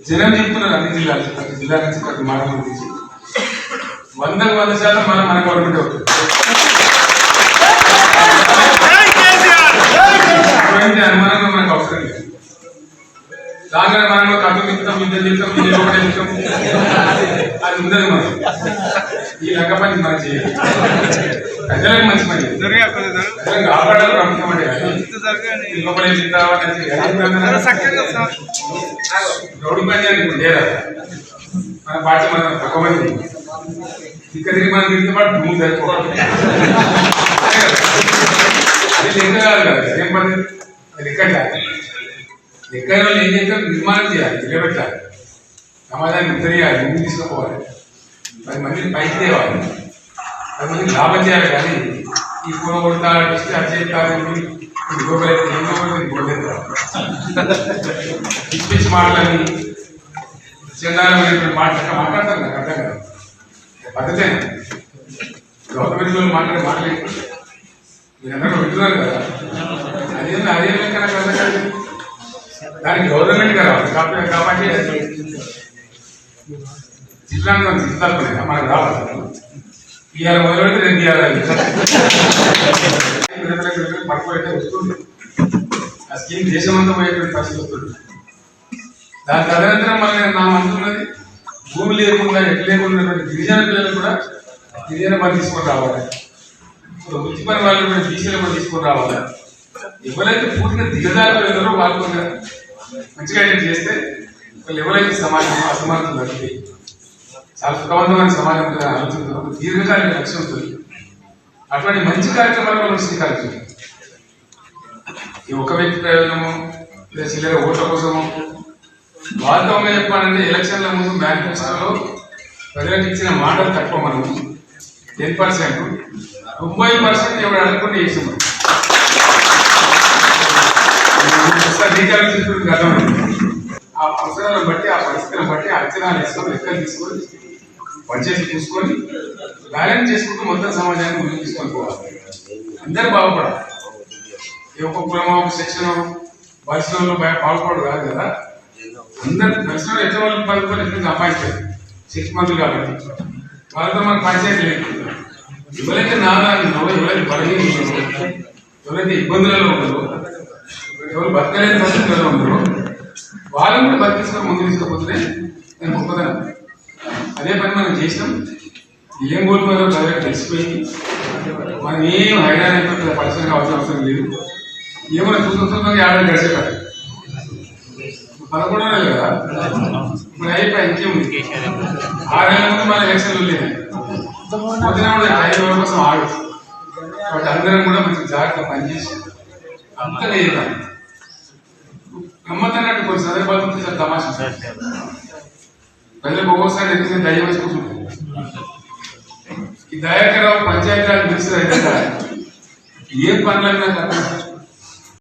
జనం చెప్తున్నారు అన్ని జిల్లాలు ప్రతి జిల్లా నుంచి ప్రతి మార్గం తీసి వందకు వంద శాతం మనం మన గవర్నమెంట్ అవుతుంది ఎటువంటి అనుమానంగా మనకు అవసరం లేదు. రాగానే మనలో కథ చెప్తాం యుద్ధం చెప్తాం ఇది ఒకటే చెప్తాం అది ఉండదు మనం ఈ రంగ పని మనం చేయాలి ప్రజలకు మంచి పని. ప్రభుత్వం లోపల రౌడీ పని అని ఇప్పుడు లేదా మన పార్టీ మన తక్కువ మంది. ఇక్కడ తిరిగి మనం తిరిగితే పాటు భూమి సరిపోవాలి అది లెక్క కాదు కదా ఏం పని? లెక్క లెక్క వాళ్ళు ఏం చేస్తారు? నిర్మాణం చేయాలి నిలబెట్టాలి. సమాజాన్ని ఉత్తరేయాలి ముందు తీసుకుపోవాలి. పది మందిని పైకి తేవాలి. పది మందికి లాభం చేయాలి కానీ ఈ కూర కొడతా ఇస్తే అది చేస్తారని ఇంకొకరైతే ఇంకొకరైతే పిచ్చి పిచ్చి మాటలని చందాలమైనటువంటి మాట మాట్లాడతారు నాకు అర్థం కాదు? పద్ధతే. గవర్నమెంట్ వాళ్ళు మాట్లాడే మాటలే. మీరందరూ వింటున్నారు కదా? అదే అదే లెక్క నాకు అర్థం కాదు దానికి గవర్నమెంట్ కదా కాబట్టి కాబట్టి జిల్లాలో జిల్లాలో మనకు రావాలి. ఇవాళ మొదలు రెండు రేపు ఇవాళ పడిపోయితే వస్తుంది. ఆ స్కీమ్ దేశమంతా పరిస్థితి వస్తుంది. దాని తదనంతరం మన నా మంత్రున్నది భూమి లేకుండా ఎట్లు లేకుండా గిరిజన పిల్లలు కూడా గిరిజన పని తీసుకొని రావాలి. ఇప్పుడు వృత్తి పని వాళ్ళు కూడా బీసీలు కూడా తీసుకొని రావాలి. ఎవరైతే పూర్తిగా దిగజారులు వాళ్ళు కూడా మంచిగా చేస్తే చేస్తే వాళ్ళు ఎవరైతే సమాజం అసమానతలు తగ్గుతాయి చాలా సుఖవంతమైన సమాజం ఉంటుందని ఆలోచిస్తున్నారు దీర్ఘకాలిక లక్ష్యం ఉంటుంది. అటువంటి మంచి కార్యక్రమాలు మనం స్వీకరించాలి ఈ ఒక వ్యక్తి ప్రయోజనము లేదా చిల్లర ఓట్ల కోసము వాస్తవంగా చెప్పాలంటే ఎలక్షన్ల ముందు మేనిఫెస్టోలో ప్రజలకు ఇచ్చిన మాటలు తక్కువ మనం. టెన్ పర్సెంట్ తొంభై పర్సెంట్ ఎవరు అనుకుంటే చేసాం మనం. ఒకసారి రీఛార్జ్ చేసుకుంటే అర్థమైంది ఆ అవసరాలను బట్టి ఆ పరిస్థితులను బట్టి అంచనాలు వేసుకొని లెక్కలు తీసుకొని పనిచేసి చూసుకొని బ్యాలెన్స్ చేసుకుంటూ మొత్తం సమాజాన్ని ముందుకు తీసుకొని పోవాలి. అందరూ బాగుపడాలి. ఏ ఒక్క కులమో ఒక సెక్షన్ పరిశ్రమలో పాల్పడు కాదు కదా? అందరు పరిశ్రమ ఎట్లా వాళ్ళు పాల్పడి ఎట్లా సంపాదించారు? సిక్స్ మంత్లు కాబట్టి. వాళ్ళతో మనకు పంచాయతీ లేదు. ఎవరైతే నాదాన్ని ఎవరైతే బలహీన ఎవరైతే ఇబ్బందులలో ఉన్నారో ఎవరు బతకలేని పరిస్థితుల్లో ఉన్నారో వాళ్ళని కూడా తీసుకొని ముందు తీసుకోకపోతే నేను గొప్పదనం అదే పని మనం చేసినాం. ఏం కోల్పోయారో ప్రజలకు తెలిసిపోయింది. మనం ఏం హైరాన్ అయిపోతుంది పరిశ్రమ అవసరం అవసరం లేదు. ఏమైనా చూస్తుండగా ఏడాది గడిచేటారు పదకొండు నెలలు కదా? ఇప్పుడు అయిపోయి ఇంకేముంది? ఆరు నెలల ముందు మన ఎలక్షన్లు లేదు పొద్దున ఐదు వేల కోసం ఆడు. కాబట్టి అందరం కూడా మంచి జాగ్రత్త పనిచేసి అంతగా చేద్దాం గమ్మత్తన్నట్టు కొన్ని సందర్భాలు చాలా తమాషా. ప్రజలకు ఒక్కోసారి ఎందుకంటే దయ వేసి కూర్చుంటారు ఈ దయాకరావు పంచాయతీరాజ్ మినిస్టర్ అయితే ఏం పనులన్నా